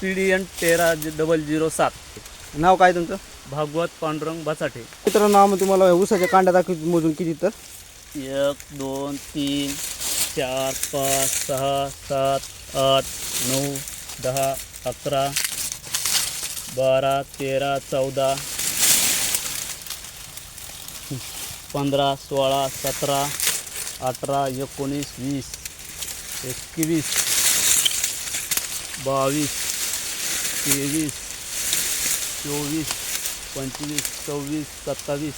P D N तेरा double zero सात. नाव काय तुमचं? भागवत पांडुरंग बचाटे मित्रांनो आम्ही तुम्हाला ऊसाच्या कांड्या दाखवतो मोजून किती तर? एक दोन तीन चार पाच सहा सात आठ नऊ दहा अकरा बारा तेरा चौदा पंधरा सोळा सतरा अठरा एकोणीस वीस एकवीस बावीस तेवीस चोवीस पंचवीस सव्वीस सत्तावीस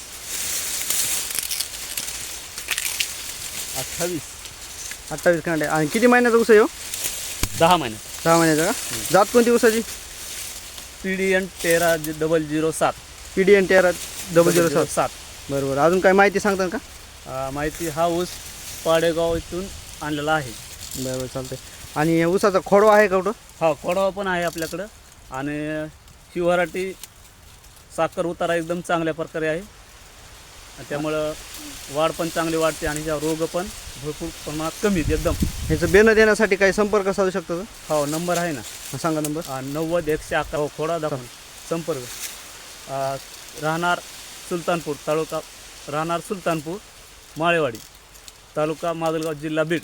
अठ्ठावीस. अठ्ठावीस कांड्या आणि किती महिन्याचा ऊस आहे हो? दहा महिने. दहा महिन्याचा का? जात कोणती ऊसाची? पी डी एन तेरा डबल झिरो सात. P D N T double zero सात. सात. बरोबर. अजून काय माहिती सांगता का? अं, माहिती हा ऊस पाडेगाव इथून आणलेला आहे. बरोबर चालतंय. आणि ऊसाचा खोडवा आहे का कुठं? हा कोडावा पण आहे आपल्याकडं. आणि ही व्हरायटी साखर उतारा एकदम चांगल्या प्रकारे आहे. त्यामुळं वाढ पण चांगली वाढते आणि ह्या रोग पण भरपूर प्रमाणात कमी आहेत एकदम. ह्याचं बेनं देण्यासाठी काही संपर्क साधू शकतो का? हो नंबर आहे ना. सांगा नंबर. आ, नव्वद एकशे अकरा. हो, खोडा दाखवून संपर्क. राहणार सुलतानपूर तालुका राहणार सुलतानपूर माळेवाडी तालुका माजलगाव जिल्हा बीड.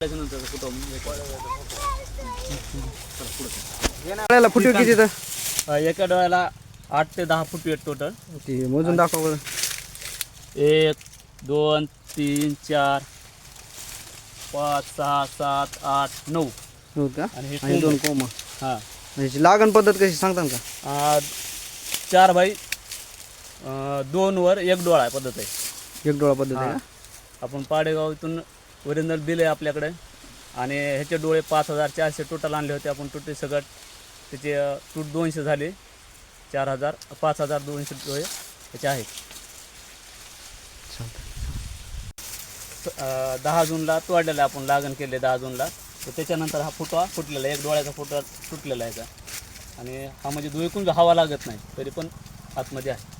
त्याच्यानंतर फुटवे किती तर एका डोळ्याला आठ ते दहा फूट आहेत टोटल ती मोजून दाखवा बरं. एक दोन तीन चार पाच सहा सात आठ नऊ. हो का? आणि हे आणि दोन कोमा हां. ह्याची लागण पद्धत कशी सांगता का? आ, चार बाई दोन वर एक डोळा आहे पद्धत आहे. एक डोळा पद्धत आहे. का? आपण पाडेगाव इथून बिल आहे आपल्याकडे. आणि ह्याचे डोळे पाच हजार चारशे टोटल आणले होते. आपण टोटल सगळं त्याचे टूट दोनशे झाले. चार हजार पाच हजार दोनशे डोळे त्याचे आहेत. दहा जूनला तोडलेला आपण लागण केले दहा जूनला. तर त्याच्यानंतर हा फुटवा फुटलेला आहे. एक डोळ्याचा फुटवा तुटलेला आहे याचा आणि हा म्हणजे दुईकून हवा लागत नाही तरी पण आतमध्ये आहे.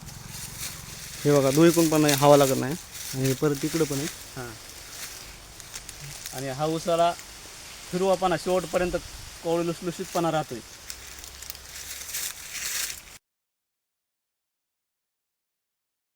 हे बघा दुईकून पण नाही हवा लागत नाही. आणि परत तिकडं पण आहे. हां. आणि हा उसाला फिरवापणा शेवटपर्यंत कोवळी लुसलुशीतपणा राहतोय.